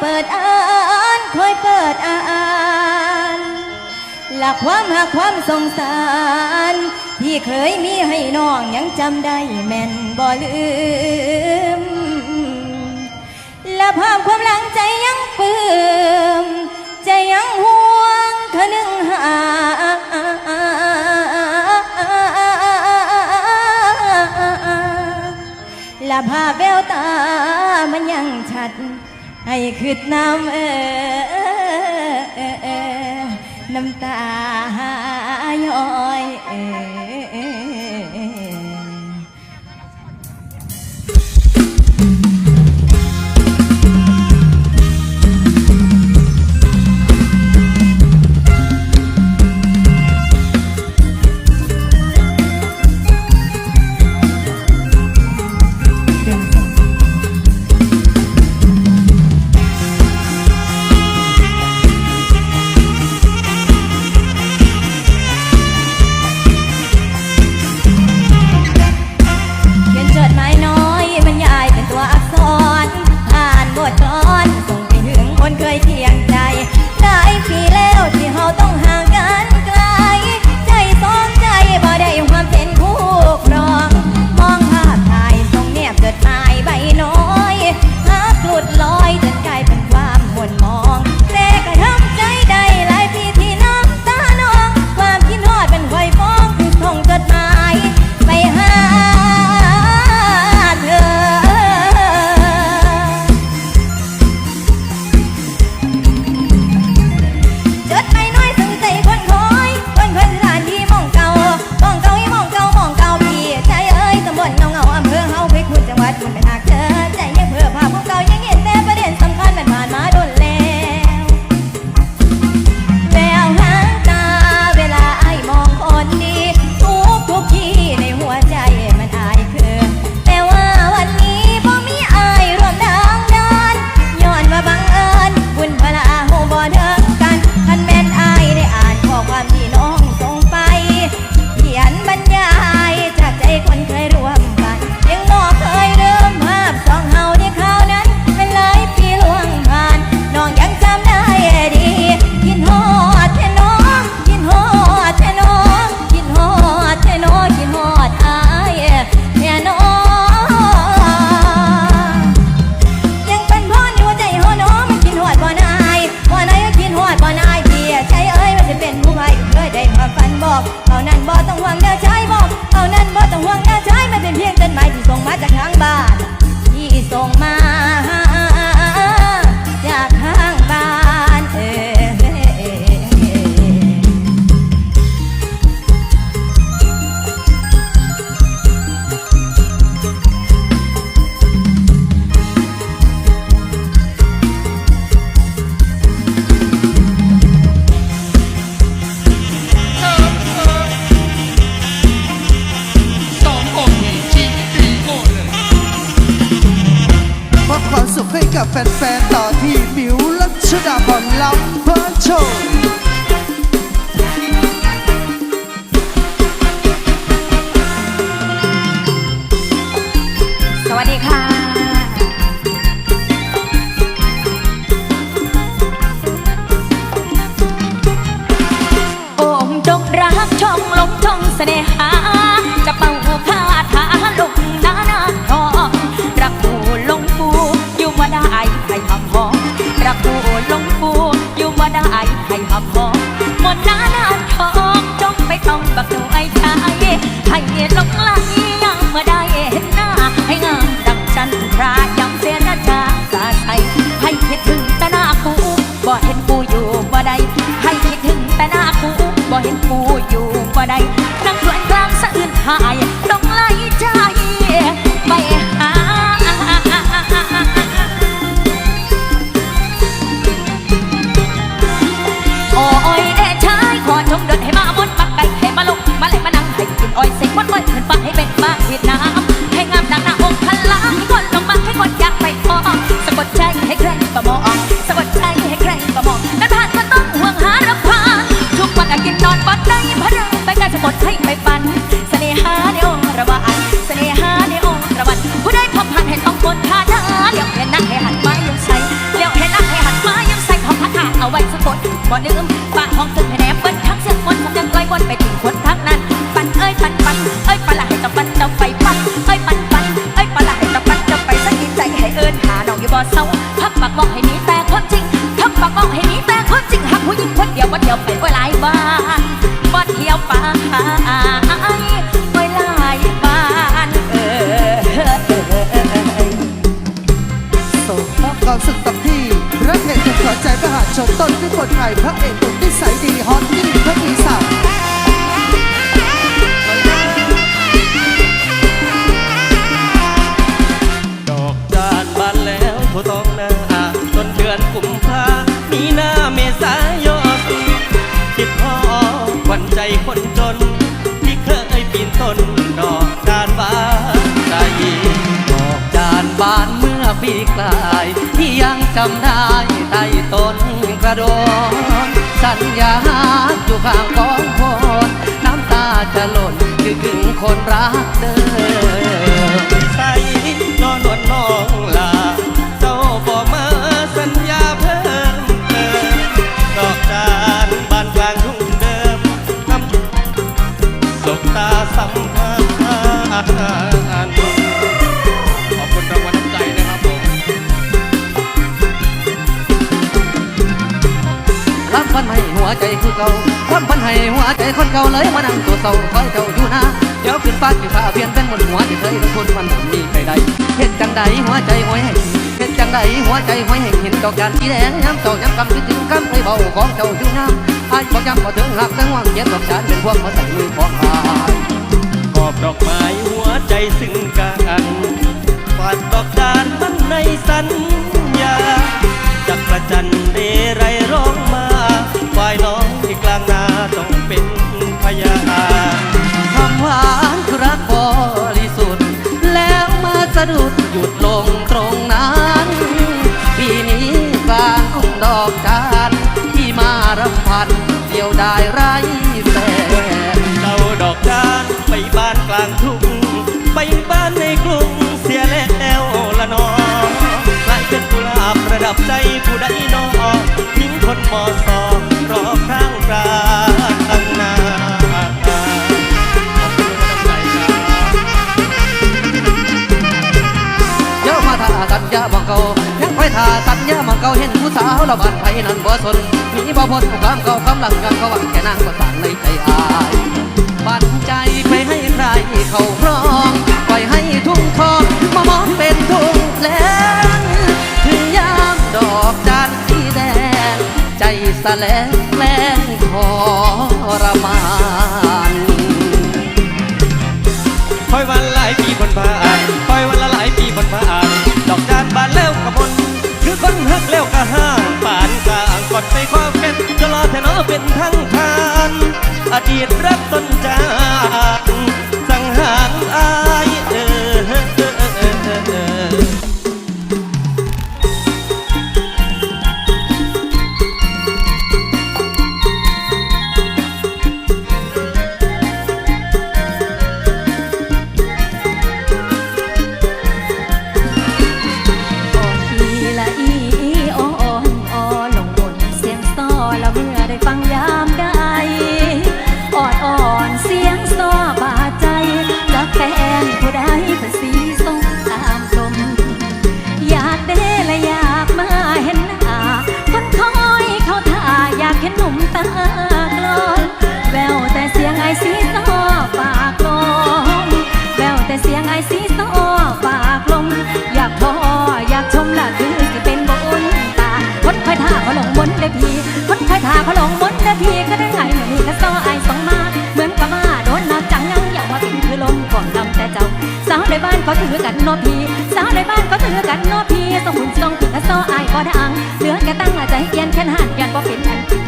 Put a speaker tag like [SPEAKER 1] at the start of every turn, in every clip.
[SPEAKER 1] เปิดอ่านคอยเปิดอ่านหลักความหาความสงสาร ที่เคยมีให้น้องยังจำได้แม่นบ่ลืม และภาพความหลังใจยังปื้มใจยังห่วงคนึงหาและภาพแววตามันยังชัด ให้คืดน้ำเออน้ำตาย้อยเออากูบ่เห็นกูอยู่บ่ได้นั่งสวนกลางสะอื่นหาย นไปกดให้
[SPEAKER 2] ไปปันเสน่หาในองค์ระวานเสน่หาในองค์ระวันผู้ได้พบผ่านเห็นต้องคนท่าเดินเลี้ยวเห็นนักให้หันมายังใส่เลี้ยวเห็นนักให้หันมายังใส่ของพัดหาเอาไว้สะกดบ่ลืมปากของตึกให้แนบเบิ้ลทั้งเสียงมนต์สำยังลอยวนไปถึงคนทั้งนั้น ปันเอ้ยปันปันเอ้ยปลาไหลจะปันจะไปปันเอ้ยปันปันเอ้ยปลาไหลจะปันจะไปสักทีใจให้เอิญหาดอกอยู่บ่อเศร้าพับปากบอกให้ ควา
[SPEAKER 3] มสุขกับที่พระเอกจะขอใจมหาชนต้นที่คนไทยพระเอกตุกนิสัยดีฮอตที่พระอีสาน
[SPEAKER 4] ดอกจานบานแล้วทั่วท้องนาต้นเดือนกุมภามีนา วนใจคนจน ที่เคยปีนต้นดอกจานบานใจดอกจานบานเมื่อปีกลาย ที่ยังจำได้ใต้ต้นกระโดนสัญญาอยู่ข้างกองโพนน้ำตาจะหล่นคิดถึงคนรักเดิมใส่นอนนวลนอง มันให้หัวใจคือเก่ารับพันให้หัวใจคนเก่าเลยมานั่งตัวเศร้าคอยเจ้าอยู่นะเดี๋ยวขึ้นฟ้าขึ้นฟ้าเพียนเป็นบนหัวที่เคยคนมันผมมีใครใดเห็นจังใดหัวใจหวยแห่งเห็นจังใดหัวใจหวยแห่งเห็นดอกจานสีแดงย้ำเจ้าย้ำกำคิดถึงคำเคยเบาของเจ้าอยู่นะไอายบอกย้ำบอกถึงหักทั้งวังเย็บดอกจานเป็นพวงมาใส่มือของอาย อบดอกไม้หัวใจซึ่งกันฝาดดอกจานมันในสัญญาจักประจันเรไรร้องมาฝ่ายน้องที่กลางนาต้องเป็นพยานคำหวานคือรักบริสุทธิ์แล้วมาสะดุดหยุดลงตรงนั้นปีนี้กลางทุ่งดอกจานที่มารำพันเดียวได้ไร กับใจผู้ใดนอทิ้งคนมอสองรอข้างกลางนาขอบคุณรางน้ำใจครับเดี๋ยวมาทาสัญญาบังเก่ายังไปทาสัญญาบังเก่าเห็นผู้สาวเราบ้านไผนั่นบ่สนมีบ่พ้นความเก่าความหลังกันเขาหวังแค่นางก็ต่างในใจอายปันใจไปให้ใครเขาครอง สะแลงแกล้งทรมานคอยวันหลายปีบนผ่านคอยวันละหลายปีบนผ่านดอกจานบานแล้วกระมนคือคนฮักแล้วกะห้างป่านกลางก่อนไปความเป็นจะรอแทนอเป็นทั้งทาน อดีตรักต้นจาน
[SPEAKER 2] นา
[SPEAKER 5] ทีคนชายทาเขาลงมนนาพีก็ได้ไงเหนุ่มก็ซ้อไอสองมา เหมือนกับมาโดนน้กจังยังอยากมาพิงคือลมก่อนดำแต่เจ้า สาวในบ้านเขาถือกันโนพีสาวในบ้านเขาถือกันโนพีส่งหุ่นทรงถึะก็ซ้อไอก็ได้อังเหลือแกตั้งใจเอียนแค่หันยันบ่เป็นอัน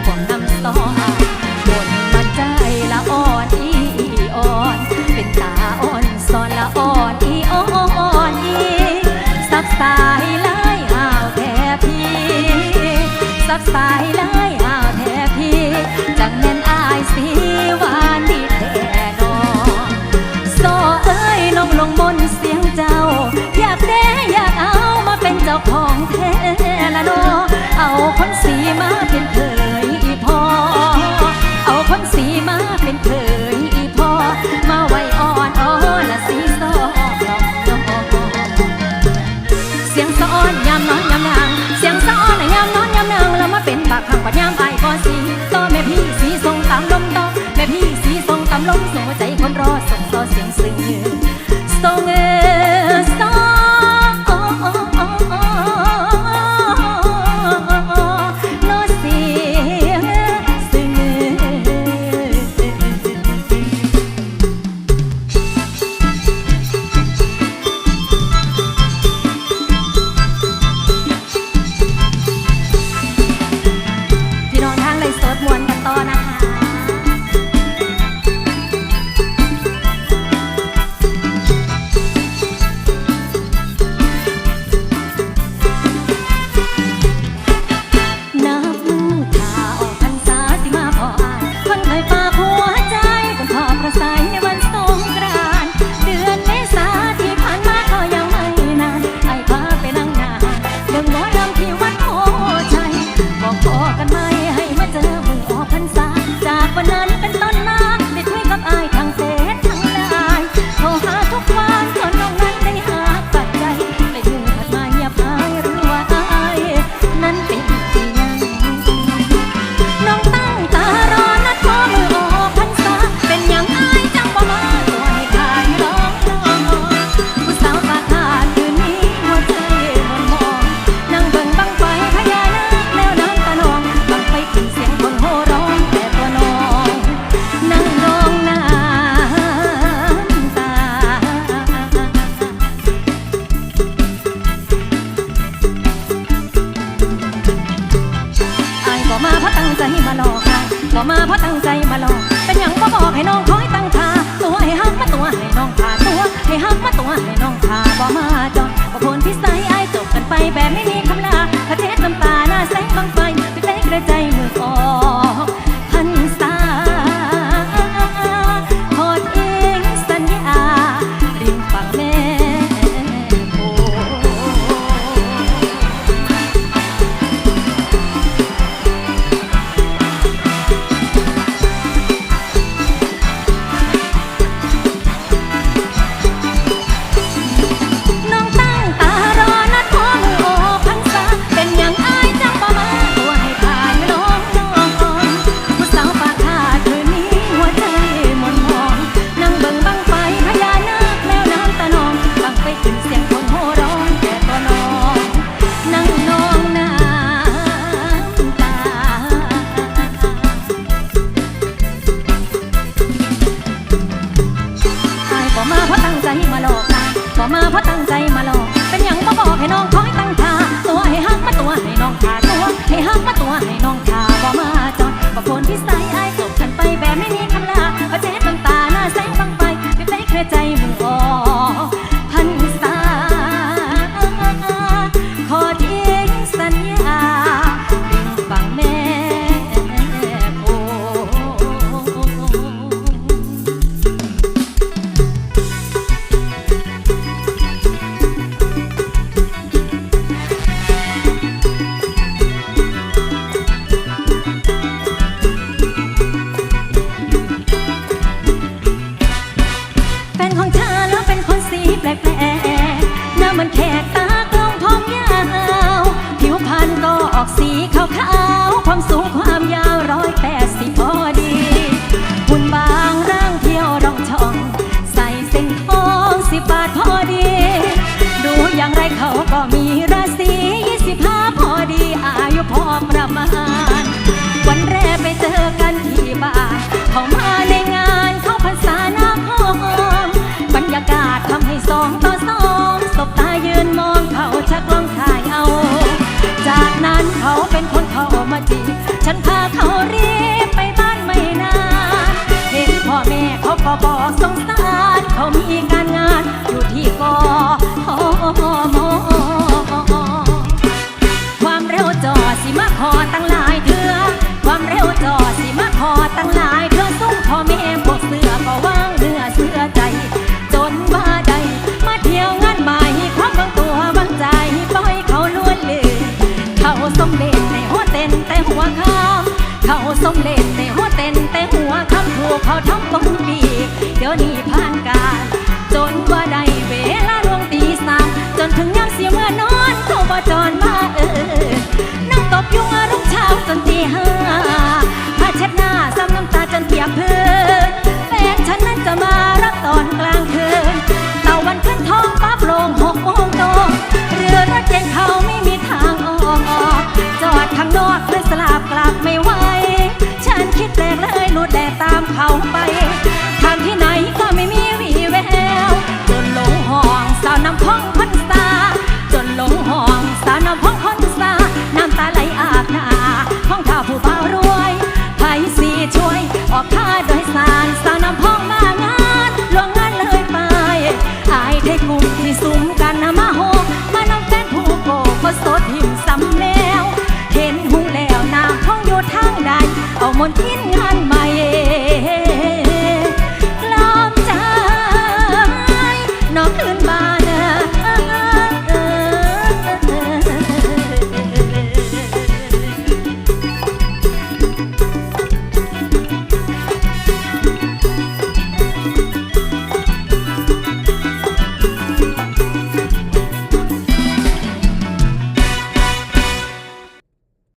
[SPEAKER 5] 快乐 มเด็จแต่หัวเต้นแต่หัวคำถูกเขาทำตรงปีเดี๋ยวนี้ผ่านการ จนว่าได้เวลาลวงตีสามจนถึงยามเสียเมื่อนอนเขาบ่จอนมาเออนั่งตบยุงรุ่งเช้าจนตีห้าผ้าเช็ดหน้าซ้ำน้ำตาจนเทียบพื้น